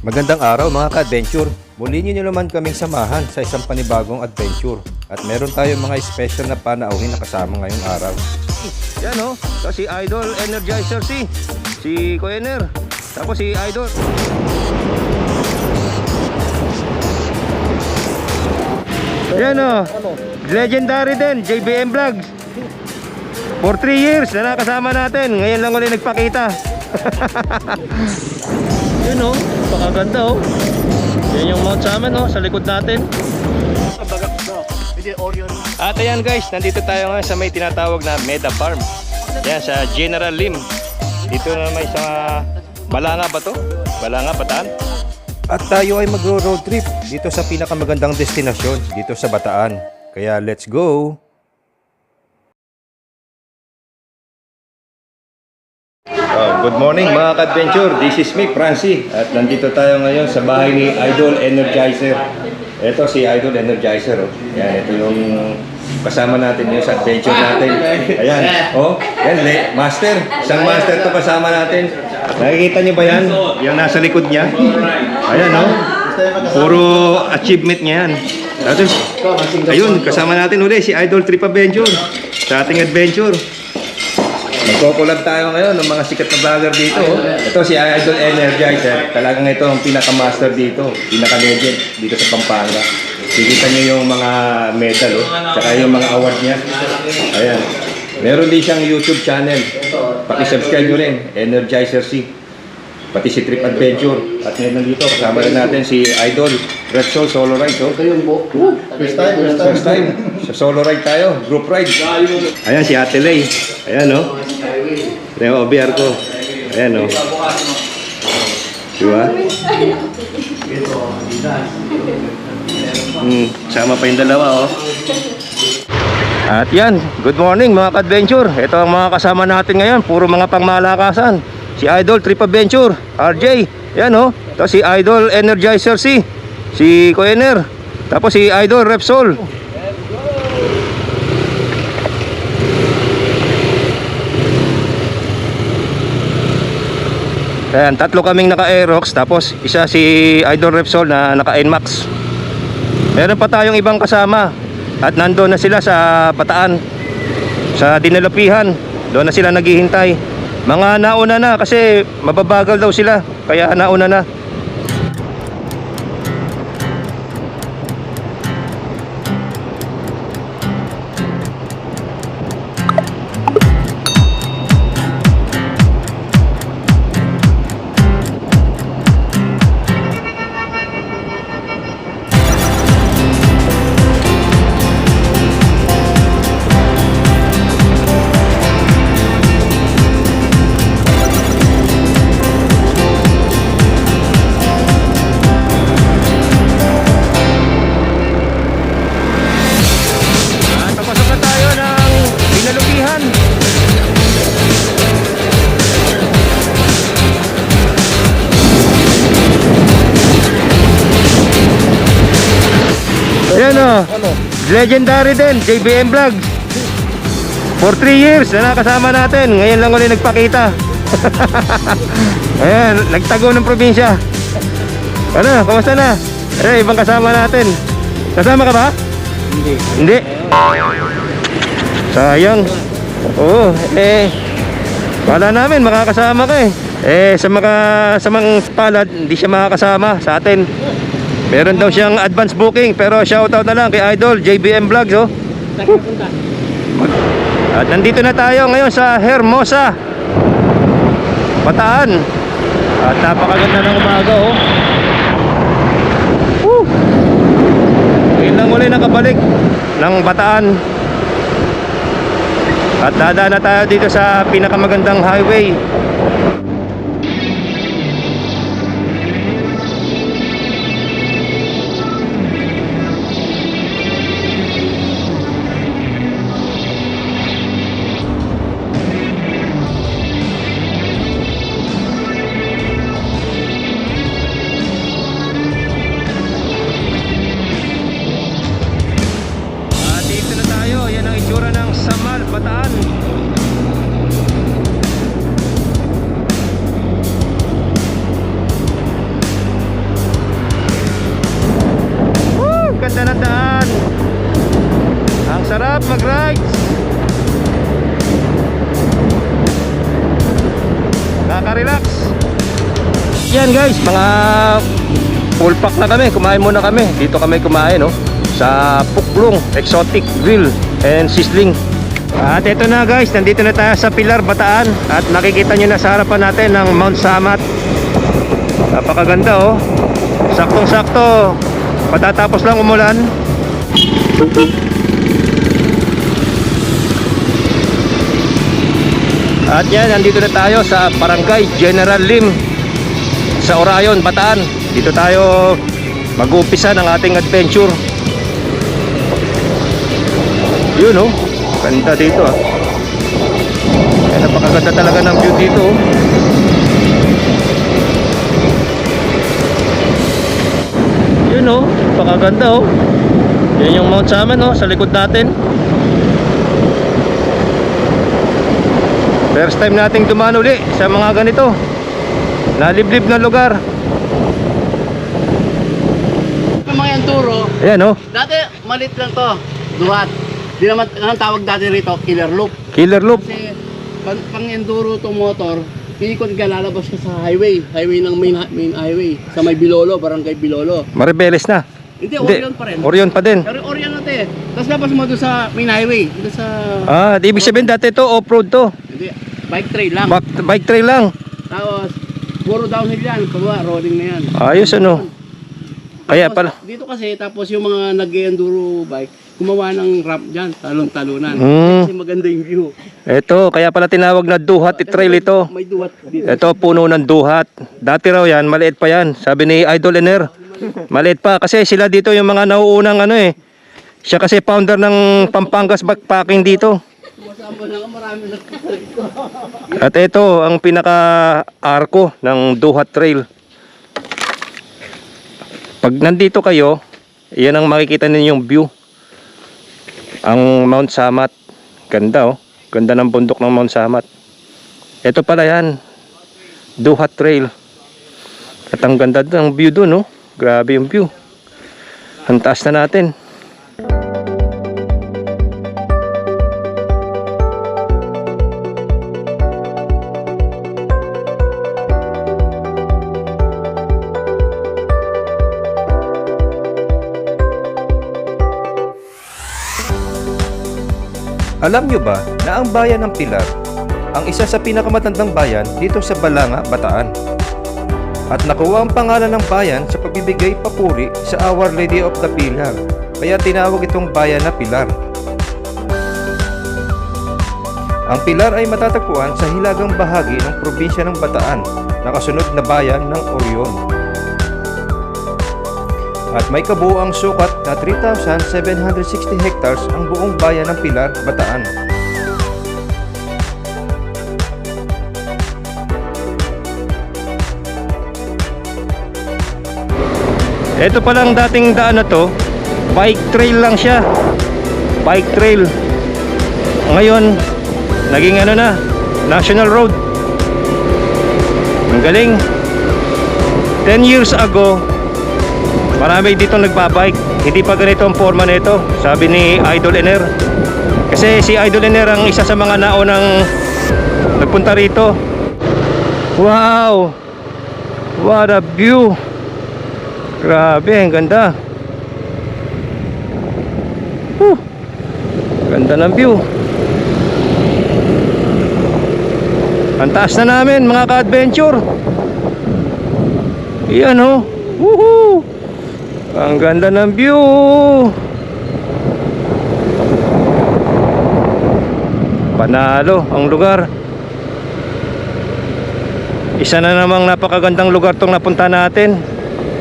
Magandang araw mga ka-adventure. Muli niyo naman kaming samahan sa isang panibagong adventure. At meron tayong mga special na panauhin na kasama ngayong araw. Yan o, oh, si Idol Energizer si, si Koener, tapos si Idol. Yan o, legendary din, JBM Vlogs. For 3 years na nakasama natin, ngayon lang ulit nagpakita. Yun oh, pakaganda oh. Yan yung Mount Saman oh, sa likod natin. At ayan guys, nandito tayo ngayon sa may tinatawag na Meda Farm. Yan sa General Lim. Dito na may sa Balanga ba to? Balanga, Bataan? At tayo ay magro-road trip dito sa pinakamagandang destinasyon dito sa Bataan. Kaya let's go! Oh, good morning mga ka-adventure. This is me, Francie. At nandito tayo ngayon sa bahay ni Idol Energizer. Ito si Idol Energizer. Oh. Yan, ito yung kasama natin yung sa adventure natin. Ayan. Oh, yan, le- master. Isang master to kasama natin. Nakikita niyo ba yan? Yung nasa likod niya. Ayan, oh. Puro achievement niya yan. Ayun, kasama natin uli si Idol Trip Adventure sa ating adventure. Magkukulab tayo ngayon ng mga sikat na vlogger dito. Ito si Idol Energizer. Talagang ito ang pinaka-master dito. Pinaka-legend dito sa Pampanga. Kikita niyo yung mga medal, oh. Tsaka yung mga award niya. Ayan. Meron din siyang YouTube channel. Paki-subscribe nyo rin. Energizer C. Pati si Trip Adventure. At ngayon nandito, kasama rin natin si Idol Red Soul Solo Ride. Oh. First time, first time. First time, sa solo ride tayo, group ride. Ayan si Ate Lay. Ayan no. Ito yung OBR ko. Ayan no. Diba? Hmm, sama pa yung dalawa oh. At yan, good morning mga ka-adventure. Ito ang mga kasama natin ngayon, puro mga pangmalakasan. Si Idol Trip Adventure, RJ. Yan oh. Tapos si Idol Energizer C. Si Koener. Tapos si Idol Repsol. Ayan, tatlo kaming naka-Aerox tapos isa si Idol Repsol na naka-Nmax. Meron pa tayong ibang kasama at nandoon na sila sa Bataan sa Dinalapihan. Doon na sila naghihintay. Mga nauna na kasi mababagal daw sila kaya nauna na. Ayan o. Legendary din, JBM Vlogs. For 3 years na nakasama natin. Ngayon lang ulit nagpakita. Ayan, nagtago ng probinsya. Ano, kamusta na? Ayan, ibang kasama natin. Kasama ka ba? Hindi. Hindi. Sayang. Oo, eh. Kala namin makakasama ka eh. Eh, sa mga sa mga palad, hindi siya makakasama sa atin. Meron daw siyang advance booking pero shoutout na lang kay Idol JBM Vlogs oh. At nandito na tayo ngayon sa Hermosa. Bataan. At napakaganda ng umaga oh. Woo! Ngayon lang muli nakabalik ng Bataan. At dadaan na tayo dito sa pinakamagandang highway. Out mag-rides. Nakaka-relax. Yan guys, mga full pack na kami. Kumain muna kami. Dito kami kumain, no? Sa Puklong Exotic Grill and Sizzling. At ito na guys, nandito na tayo sa Pilar, Bataan. At nakikita nyo na sa harapan natin ng Mount Samat. Napakaganda oh. Saktong-sakto. Patatapos lang umulan. At yan, nandito na tayo sa Barangay General Lim sa Orayon, Bataan. Dito tayo mag-umpisa ng ating adventure. Yun oh, ganda dito ah. Napakaganda talaga ng view dito oh. Yun oh, napakaganda oh. Yan yung Mount Saman oh, sa likod natin. First time nating dumaan uli sa mga ganito. Naliblib na lugar. Yung mga enduro, Ayan oh, dati malit lang to. Duhat. Di naman, ang tawag dati rito, killer loop. killer loop. Kasi pang, pang enduro to motor, pinikot ka lalabas ka sa highway. Highway ng main, main highway. Sa may Bilolo, barangay Bilolo. Maribeles na. Hindi, Orion pa rin. Orion pa din. Pero Orion natin. Tapos labas mo doon sa main highway. Doon sa... Ah, di ibig sabihin dati to off-road to. Hindi, bike trail lang. Bike, bike trail lang. Tapos, puro downhill yan. Pababa, rolling na yan. Ayos ano. Kaya Tapos, pala. Dito kasi, tapos yung mga nag-enduro bike, gumawa ng ramp dyan, talon-talunan. Mm. Kasi maganda yung view. Ito, kaya pala tinawag na Duhat Trail ito. May duwat dito. Ito, puno ng Duhat. Dati raw yan, maliit pa yan. Sabi ni Idol Ener. Maliit pa. Kasi sila dito yung mga nauunang ano eh. Siya kasi founder ng Pampangas backpacking dito. At ito, ang pinaka-arko ng Duhat Trail. Pag nandito kayo, yan ang makikita ninyong view. Ang Mount Samat. Ganda oh. Ganda ng bundok ng Mount Samat. Ito pala yan. Duhat Trail. At ang ganda ng view doon oh. Grabe yung view. Ang taas na natin. Alam nyo ba na ang bayan ng Pilar ang isa sa pinakamatandang bayan dito sa Balanga, Bataan? At nakuha ang pangalan ng bayan sa pagbibigay papuri sa Our Lady of the Pilar, kaya tinawag itong bayan na Pilar. Ang Pilar ay matatagpuan sa hilagang bahagi ng probinsya ng Bataan, nakasunod na bayan ng Orion. At may kabuoang sukat na 3,760 hectares ang buong bayan ng Pilar, Bataan. Ito palang dating daan na to, bike trail lang siya. Bike trail. Ngayon, naging ano na, national road. Ang galing. 10 years ago, marami dito nagbabike. Hindi pa ganito ang forma nito, sabi ni Idol Ener. Kasi si Idol Ener ang isa sa mga naunang nagpunta rito. Wow! What a view! Grabe, ang ganda. Huh. Ganda ng view. Ang taas na namin mga ka-adventure. Iyan oh. Woohoo! Ang ganda ng view. Panalo ang lugar. Isa na namang napakagandang lugar tong napunta natin.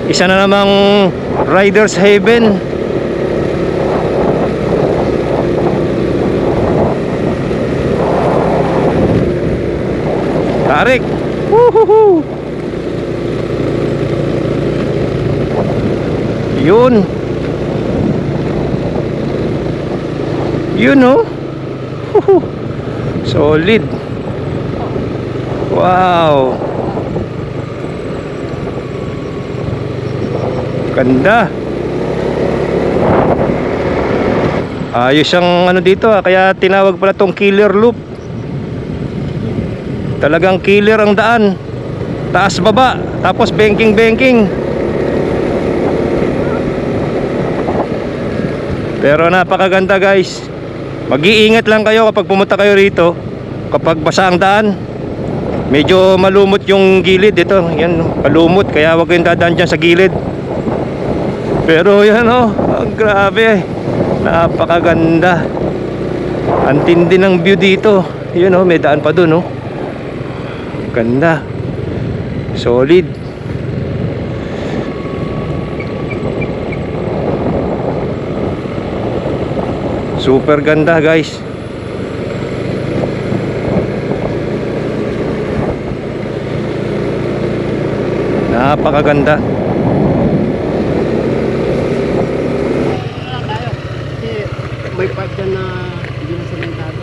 Isa na namang Riders Haven. Tarik. Woohoo. Yun. Yun oh. Woohoo. Solid. Wow. Ganda. Ayos ang ano dito ah, kaya tinawag pala tong killer loop. Talagang killer ang daan. Taas baba, tapos banking banking. Pero napakaganda guys. Mag-iingat lang kayo kapag pumunta kayo rito. Kapag basa ang daan. Medyo malumot yung gilid ito. Yan, palumot. Kaya huwag kayong dadaan dyan sa gilid. Pero yan oh, grabe. Napakaganda. Ang tindi ng view dito. Yun oh, may daan pa dun oh. Ganda. Solid. Super ganda guys. Napakaganda. May part dyan na hindi na sementado.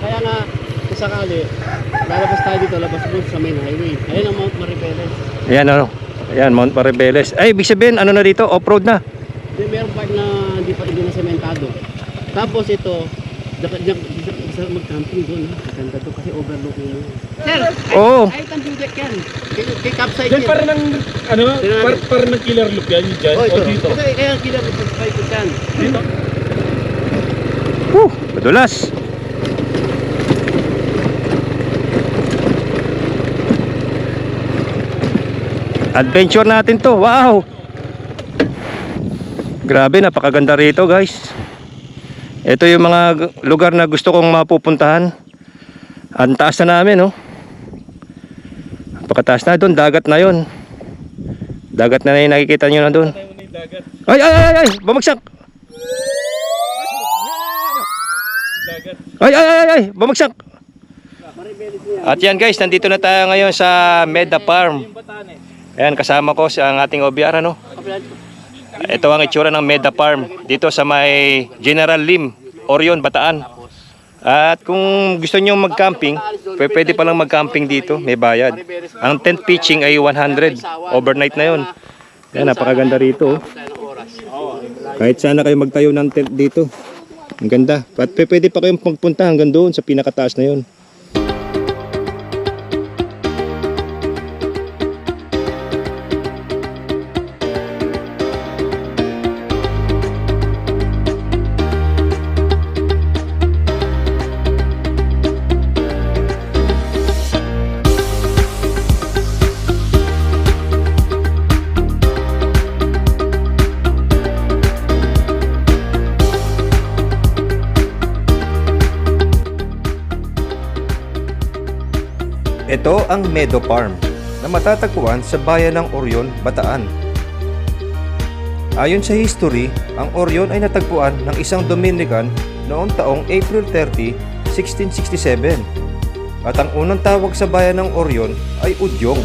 Kaya nga, kung sakali, lalabas tayo dito, labas mo sa main highway. Ayun ang Mount Maribeles. Ayan ano. Ayan, Mount Maribeles. Ay, ibig sabihin, ano na dito? Off-road na. Hindi, meron part na hindi pa hindi na sementado. Tapos ito, diyan mag-camping doon. Maganda to kasi overlooking mo. Sir, Oo. ay, deck yan. Kay, capside Yan yan. para ng, ano, par, para ng killer loop yan, dyan, Oh, ito. o dito. Ito, eh, kaya kila mo sa ko yan. Dito. Woo, madulas. Adventure natin to. Wow. Grabe, napakaganda rito, guys. Ito yung mga lugar na gusto kong mapupuntahan. Ang taas na namin, no? Napakataas na doon, dagat na yon. Dagat na na yung nakikita nyo na doon. Ay, ay, ay, ay, bumagsak. Ay, ay, ay, ay, bumagsak. At yan guys, nandito na tayo ngayon sa Meda Farm. Ayan, kasama ko sa ang ating OBR, ano? Ito ang itsura ng Meda Farm dito sa may General Lim, Orion, Bataan. At kung gusto nyo mag-camping, pwe- pwede palang mag-camping dito, may bayad. Ang tent pitching ay 100, overnight na yon. Yan, napakaganda rito. oh. Kahit sana kayo magtayo ng tent dito. Ang ganda. At pwe- pwede pa kayong pagpunta hanggang doon sa pinakataas na yon. Ang Meadow na matatagpuan sa bayan ng Orion, Bataan. Ayon sa history, ang Orion ay natagpuan ng isang Dominican noong taong April 30, 1667. At ang unang tawag sa bayan ng Orion ay Udyong.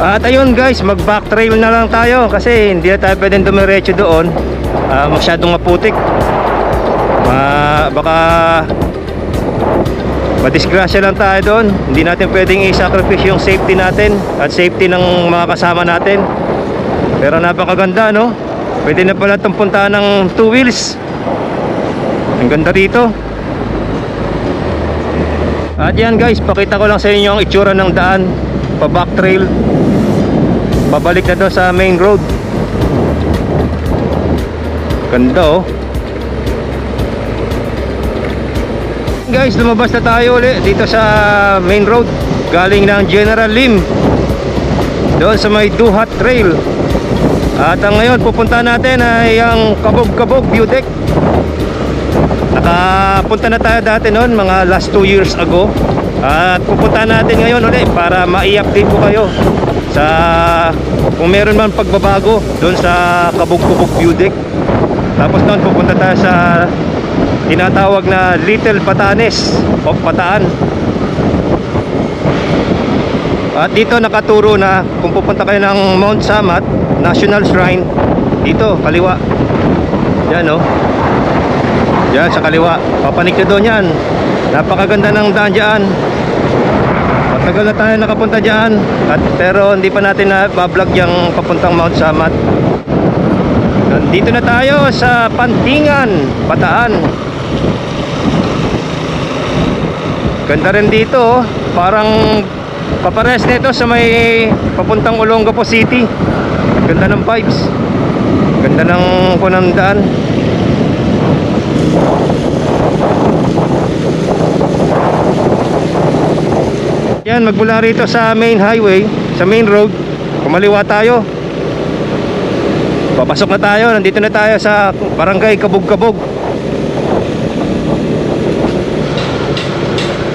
At ayun guys, mag back trail na lang tayo kasi hindi na tayo pwedeng dumiretso doon. Ah, masyadong maputik. Ma baka madisgrasya lang tayo doon. Hindi natin pwedeng i-sacrifice yung safety natin at safety ng mga kasama natin. Pero napakaganda no? Pwede na pala itong puntahan ng two wheels. Ang ganda rito. At yan guys, pakita ko lang sa inyo ang itsura ng daan pa back trail. Babalik na doon sa main road. Ganda oh. Guys lumabas na tayo ulit dito sa main road. Galing ng General Lim. Doon sa may Duhat Trail. At ang ngayon pupunta natin ay ang Kabog-Kabog View Deck. Nakapunta na tayo dati noon mga last 2 years ago at pupunta natin ngayon ulit para ma-i-update ko kayo sa kung meron man pagbabago doon sa Kabog-Kabog View Deck tapos noon pupunta tayo sa tinatawag na Little Patanes o Pataan At dito nakaturo na kung pupunta kayo ng Mount Samat National Shrine dito kaliwa. Yan oh. Yan sa kaliwa. Papanik ka doon yan. Napakaganda ng daan dyan. Matagal na tayo nakapunta dyan. At, pero hindi pa natin na vlog yung papuntang Mount Samat. Nandito na tayo sa Pantingan, Bataan. Ganda rin dito, oh. parang papares nito sa may papuntang Olongapo City. Ganda ng vibes. Ganda ng kunang daan. Yan, magmula rito sa main highway, sa main road, kumaliwa tayo. Papasok na tayo, nandito na tayo sa barangay Kabog-Kabog.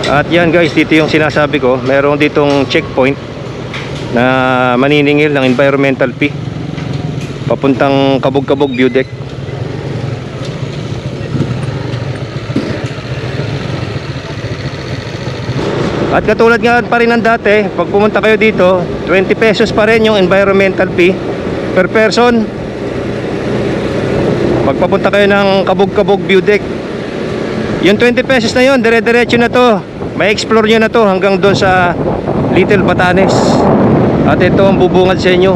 At yan guys, dito yung sinasabi ko, meron ditong checkpoint na maniningil ng environmental fee. Papuntang Kabog-Kabog View Deck. At katulad nga pa rin ng dati, pag pumunta kayo dito, 20 pesos pa rin yung environmental fee per person. Pag papunta kayo ng Kabog-Kabog View Deck, yung 20 pesos na yun, dire-diretso na to. May explore nyo na to hanggang doon sa Little Batanes. At ito ang bubungad sa inyo.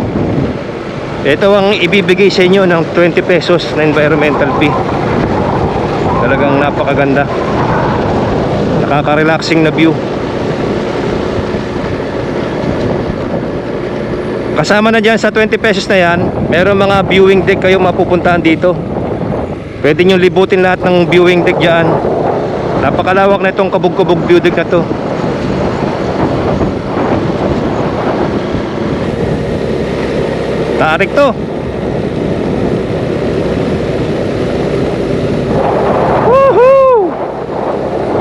Ito ang ibibigay sa inyo ng 20 pesos na environmental fee. Talagang napakaganda. Nakaka-relaxing na view. Kasama na dyan sa 20 pesos na yan, meron mga viewing deck kayong mapupuntahan dito. Pwede nyo libutin lahat ng viewing deck dyan. Napakalawak na itong kabog-kabog view deck na to. Tarik to. Woohoo!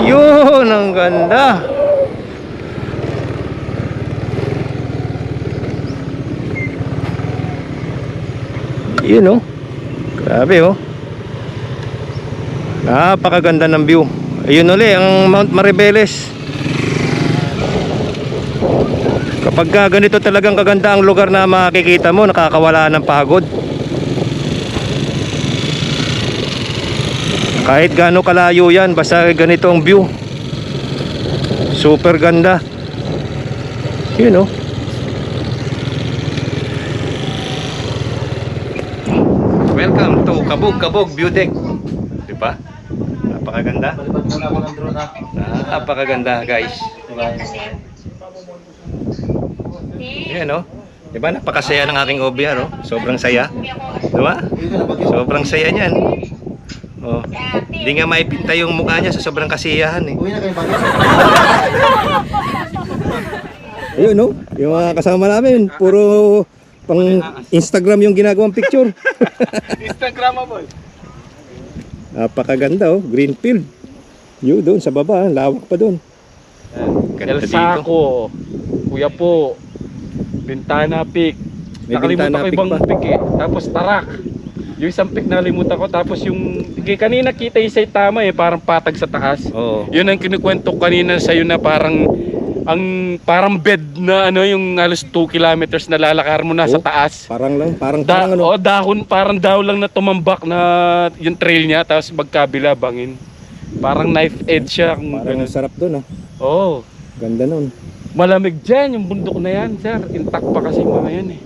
Yun, ang ganda. Yun oh. Grabe oh. Napakaganda ng view. Ayun uli, ang Mount Maribeles. Kapag ka ganito talagang kaganda ang lugar na makikita mo, nakakawala ng pagod. Kahit gaano kalayo yan, basta ganito ang view. Super ganda. Yun oh. Welcome to Kabog Kabog Deck. Di ba? Napakaganda. Napakaganda guys. Yan no. Di ba? Napakasaya ng aking obya no. Sobrang saya. Di ba? Sobrang saya niyan. Oh. Hindi nga maipinta yung mukha niya sa sobrang kasiyahan eh. Ayun no, yung mga kasama namin, puro pang Instagram yung ginagawang picture. Instagramable. Napakaganda oh, green field. Yun doon sa baba, lawak pa doon. El. Saco. Kuya po. Bintana Peak. May Nakalimutan Bintana ko Peak ibang pa. peak eh. Tapos Tarak. Yung isang peak nakalimutan ko. Tapos yung kay- kanina kita sa tama eh. Parang patag sa taas. Oo. Yun ang kinukwento ko kanina sa'yo na parang ang parang bed na ano yung halos 2 kilometers na lalakar mo na sa Oh, taas. Parang lang, parang Da, parang ano. oh, dahon, parang daw lang na tumambak na yung trail niya tapos magkabila bangin. Parang knife edge siya. kung Parang ganun. sarap doon ah. Oo. Ganda noon. Malamig dyan, yung bundok na yan, sir. Intact pa kasi mga yan eh.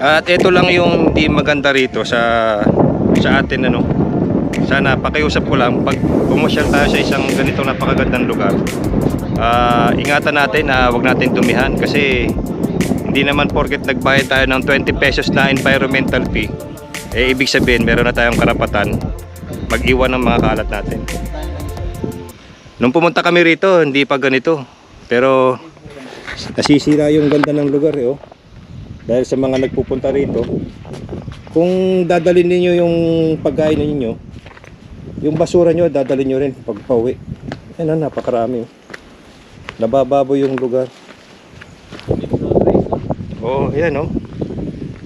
At ito lang yung hindi maganda rito sa sa atin ano. Sana pakiusap ko lang pag pumasyal tayo sa isang ganitong napakagandang lugar. ah, ingatan natin na wag natin dumihan kasi hindi naman porket nagbayad tayo ng 20 pesos na environmental fee eh ibig sabihin meron na tayong karapatan mag-iwan ng mga kalat natin. Nung pumunta kami rito, hindi pa ganito. Pero nasisira yung ganda ng lugar eh, oh. Dahil sa mga nagpupunta rito, kung dadalhin ninyo yung pagkain ninyo, yung basura nyo, dadalhin nyo rin pag pauwi. Yan na, napakarami. Nabababo yung lugar. Oh, yan oh.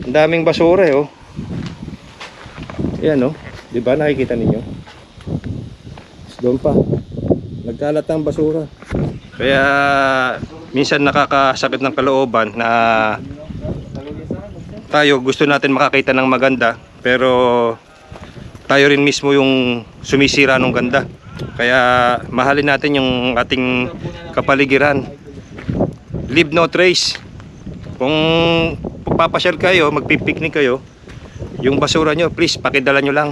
Ang daming basura eh, oh. Yan oh. 'Di ba nakikita ninyo? Doon pa. Nagkalat ang basura. Kaya minsan nakakasakit ng kalooban na tayo gusto natin makakita ng maganda pero tayo rin mismo yung sumisira ng ganda. Kaya mahalin natin yung ating kapaligiran. Leave no trace. Kung papasyal kayo, magpipiknik kayo, yung basura nyo, please, pakidala nyo lang.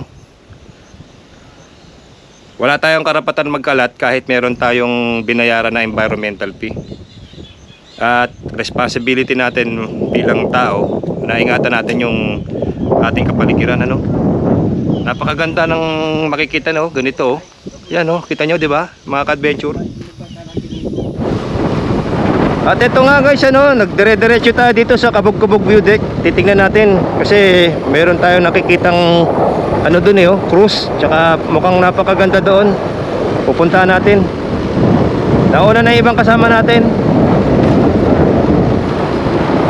Wala tayong karapatan magkalat kahit meron tayong binayaran na environmental fee. At responsibility natin bilang tao na ingatan natin yung ating kapaligiran ano. Napakaganda ng makikita no, ganito oh. Yan oh, kita nyo 'di ba? Mga ka-adventure. At ito nga guys, ano, nagdire-diretso tayo dito sa Kabog-Kabog View Deck. Titingnan natin kasi meron tayong nakikitang ano dun eh, oh, cruise. Tsaka mukhang napakaganda doon. Pupuntahan natin. Nauna na ibang kasama natin.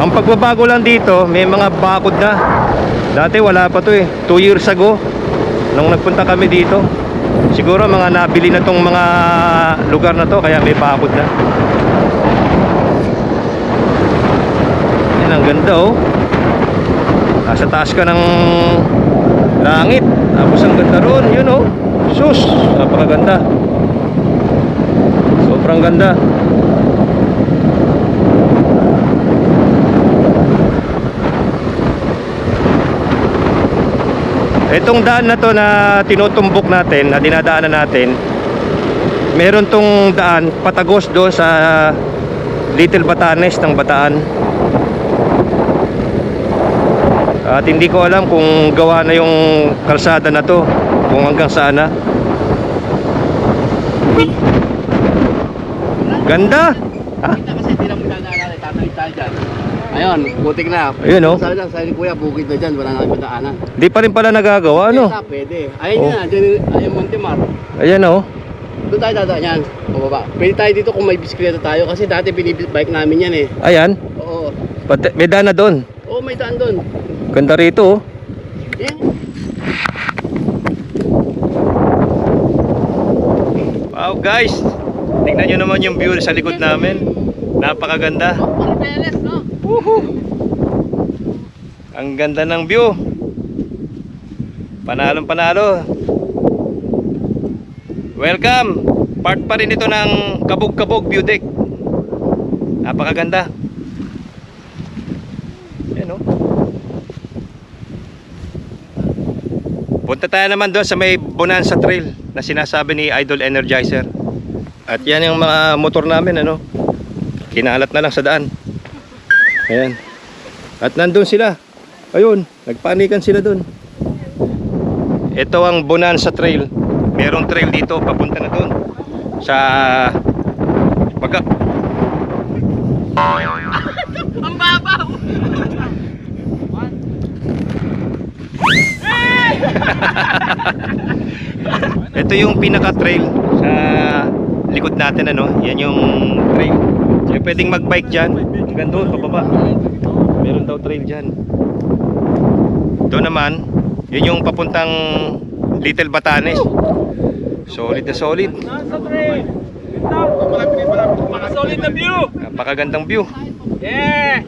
Ang pagbabago lang dito, may mga bakod na. Dati wala pa to eh. 2 years ago, nung nagpunta kami dito. Siguro mga nabili na tong mga lugar na to, kaya may bakod na. Yan, ang ganda oh. Nasa taas ka ng langit. Tapos ang ganda ron, yun oh. Sus, napakaganda. Sobrang ganda. Itong daan na to na tinutumbok natin, na dinadaanan natin, meron tong daan patagos doon sa Little Batanes ng Bataan. At hindi ko alam kung gawa na yung kalsada na to, kung hanggang saan na. Ganda! Kita kasi hindi lang magdadaanan, tatawid tayo dyan. Ayun, butik na. Ayun, oh. Sabi lang, sabi ni Kuya, bukid na dyan, wala na kami madaanan. Di pa rin pala nagagawa, ano? Kaya pwede. Ayun Oh. na, dyan, ayun Montemar. Ayan oh. Doon tayo dadaan yan, pababa. Pwede tayo dito kung may bisikleta tayo kasi dati binibike namin yan eh. Ayan. Oo. Pati, may daan na doon. Oo, may daan doon. Ganda rito oh. Yan. Wow guys! Tingnan nyo naman yung view sa likod namin. Napakaganda. Maribeles, no? Ang ganda ng view. Panalong panalo. Welcome! Part pa rin ito ng Kabog-Kabog View Deck. Napakaganda. Yan oh. Punta tayo naman doon sa may Bonanza Trail na sinasabi ni Idol Energizer. At yan yung mga motor namin ano. Kinalat na lang sa daan. Ayan. At nandun sila. Ayun, nagpanikan sila doon. Ito ang Bonanza Trail. Merong trail dito papunta na doon sa Baga. Ang babaw! Ito yung pinaka trail sa likod natin ano. Yan yung trail. So pwedeng mag-bike diyan. Hanggang doon pababa. Meron daw trail diyan. Ito naman, yun yung papuntang Little Batanes. Solid na solid. Solid na view! Napakagandang view. Yeah!